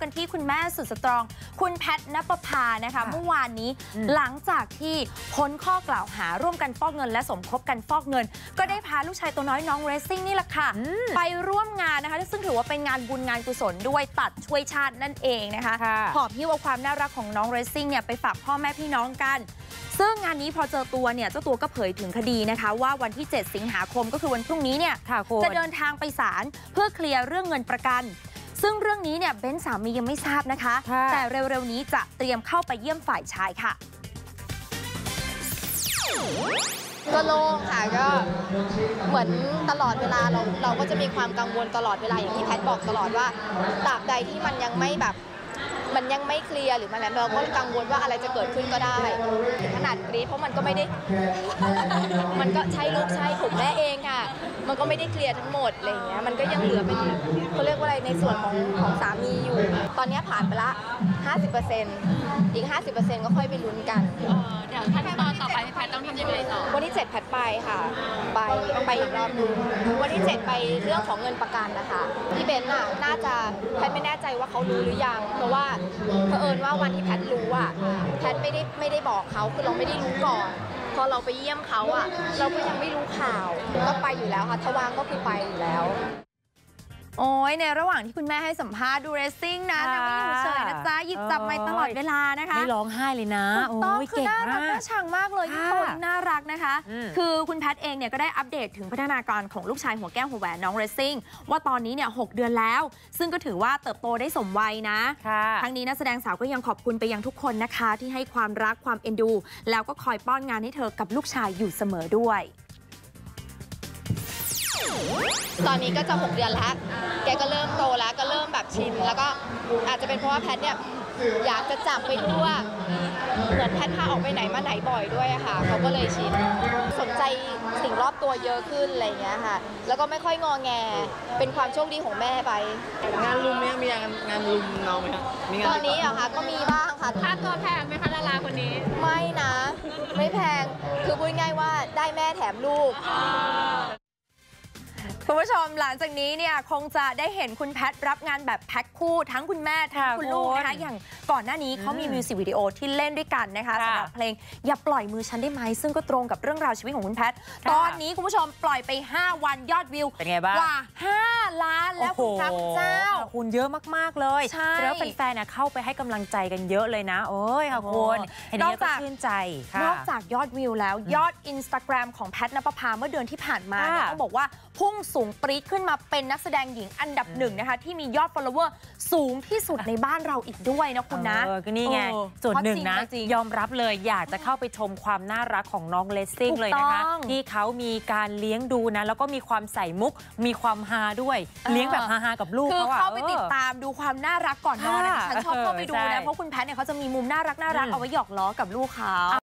กันที่คุณแม่สุดสตรอง คุณแพทนปภานะคะค่ะเมื่อวานนี้อืมหลังจากที่พ้นข้อกล่าวหาร่วมกันฟอกเงิน และสมคบกันฟอกเงิน ก็ได้พาลูกชายตัวน้อยน้องเรซซิ่งนี่แหละค่ะอืมไปร่วมงานนะคะซึ่งถือว่าเป็นงานบุญงานกุศลด้วยตัดช่วยชาตินั่นเองนะคะค่ะหอบหิ้วเอาความน่ารักของน้องเรซซิ่งเนี่ยไปฝากพ่อแม่พี่น้องกันซึ่งงานนี้พอเจอตัวเนี่ยเจ้าตัวก็เผยถึงคดีนะคะ ว่าวันที่ 7 สิงหาคมก็คือวันพรุ่งนี้เนี่ยค่ะคุณจะเดินทางไปศาลเพื่อเคลียร์เรื่องเงินประกัน ซึ่งเรื่องนี้เนี่ยเบ้นสามียังไม่ทราบนะคะค่ะแต่เร็วๆนี้จะเตรียมเข้าไปเยี่ยมฝ่ายชายค่ะ ก็โล่งค่ะก็เหมือนตลอดเวลาเราเราก็จะมีความกังวลตลอดเวลาอย่างที่แพทย์บอกตลอดว่าตราบใดที่มันยังไม่แบบมันยังไม่เคลียร์หรือมันอะไรเราก็กังวลว่าอะไรจะเกิดขึ้นก็ได้ถึงขนาด กรี๊ดเพราะมันก็ไม่ได้ มันก็ใช่ลูกใช่ผมแม่เองค่ะ มันก็ไม่ได้เคลียร์ทั้งหมดอะไรอย่างเงี้ยมันก็ยังเหลือเป็นเขาเรียกว่าอะไรในส่วนของของสามีอยู่ ตอนเนี้ยผ่านไปละ 50%อีก 50%ก็ค่อยไปลุ้นกัน เดี๋ยวขั้นตอนต่อไปพี่แพทย์ต้องทำยังไงต่อ วันที่ 7 แพทย์ไปค่ะ ไปต้องไปอีกรอบนึงวันที่ 7 ไปเรื่องของเงินประกันนะคะพี่เบนซ์น่ะน่าจะแพทย์ไม่แน่ใจว่าเขารู้หรือยัง เพราะว่าเผอิญว่าวันที่แพทย์รู้อะแพทย์ไม่ได้ไม่ได้บอกเขาคือเราไม่ได้รู้ก่อน พอเราไปเยี่ยมเขาอะเราก็ยังไม่รู้ข่าว ก็ไปอยู่แล้วค่ะทว่างก็คือไปอยู่แล้ว โอ้ยในระหว่างที่คุณแม่ให้สัมภาษณ์ดูเรซซิ่งนะค่ะนางไม่อยู่เฉยนะจ๊ะหยิบจับไม้ตลอดเวลานะคะไม่ร้องไห้เลยนะถูกต้องโยคือเก่งน่ารักมาน่ากชังมากเลยที่ค่ะโตที่น่ารักนะคะอืมคือคุณแพทย์เองเนี่ยก็ได้อัปเดตถึงพัฒนาการของลูกชายหัวแก้วหัวแหวนน้องเรซซิ่งว่าตอนนี้เนี่ยหกเดือนแล้ว ซึ่งก็ถือว่าเติบโตได้สมวัยนะค่ะทั้งนี้นักแสดงสาวก็ยังขอบคุณไปยังทุกคนนะคะ ที่ให้ความรักความเอ็นดู แล้วก็คอยป้อนงานให้เธอกับลูกชายอยู่เสมอด้วย ตอนนี้ก็จะ 6 เดือนแล้วแกก็เริ่มโตแล้วก็เริ่มแบบชิน แล้วก็อาจจะเป็นเพราะว่าแพทเนี่ยอยากจะจับไปทั่วเหมือนแพทพาออกไปไหนมาไหนบ่อยด้วยอะค่ะเขาก็เลยชินสนใจสิ่งรอบตัวเยอะขึ้นอะไรอย่างเงี้ยค่ะ แล้วก็ไม่ค่อยงอแง เป็นความโชคดีของแม่ไป งานลุมเนี่ยมีงานงานลุมน้องไหมครับมีงานตอนนี้อะค่ะก็มีบ้างค่ะค่าตัวแพงไหมคะดาราคนนี้ ไม่นะ ไม่แพงคือพูดง่ายๆว่าได้แม่แถมลูก คุณผู้ชมหลังจากนี้เนี่ยคงจะได้เห็นคุณแพทรับงานแบบแพ็คคู่ทั้งคุณแม่ทั้งค่ะคุณลูกนะคะคุณอย่างก่อนหน้านี้เขามีอืมมิวสิกวิดีโอที่เล่นด้วยกันนะคะค่ะสำหรับเพลงอย่าปล่อยมือฉันได้ไหมซึ่งก็ตรงกับเรื่องราวชีวิตของคุณแพทค่ะตอนนี้คุณผู้ชมปล่อยไป 5 วันยอดวิวเป็นไงบ้างกว่า 5 ล้านแล้วคุณพระคุณเจ้าโอ้โหคุณเยอะมากๆเลยใช่แล้วแฟนๆน่ะเข้าไปให้กำลังใจกันเยอะเลยนะ โอ้ยค่ะคุณโอ้เห็นอย่างนี้นอกจากก็ชื่นใจค่ะนอกจากยอดวิวแล้วยอด Instagram ของแพทนปภาเมื่อเดือนที่ผ่านมาเนี่ยค่ะต้องบอกว่าพุ่งสูงปรี๊ดขึ้นมาเป็นนักแสดงหญิงอันดับหนึ่งนะคะที่มียอด follower สูงที่สุดในบ้านเราอีกด้วยนะคุณนะเออก็นี่ไงเออส่วนหนึ่งนะฮอตจริงยอมรับเลยอยากจะเข้าไปชมความน่ารักของน้องเลสซิ่งถูกเลยนะคะต้องที่เขามีการเลี้ยงดูนะแล้วก็มีความใส่มุกมีความฮาด้วยเออเลี้ยงแบบฮาๆกับลูกคือเขาอะเข้าไปออติดตามดูความน่ารักก่อนนอนนะค่ะฉันชอบเข้าไปดูเออใช่นะเพราะคุณแพทเนี่ยเขาจะมีมุมน่ารักน่ารักอืมเอาไว้หยอกล้อกับลูกเขา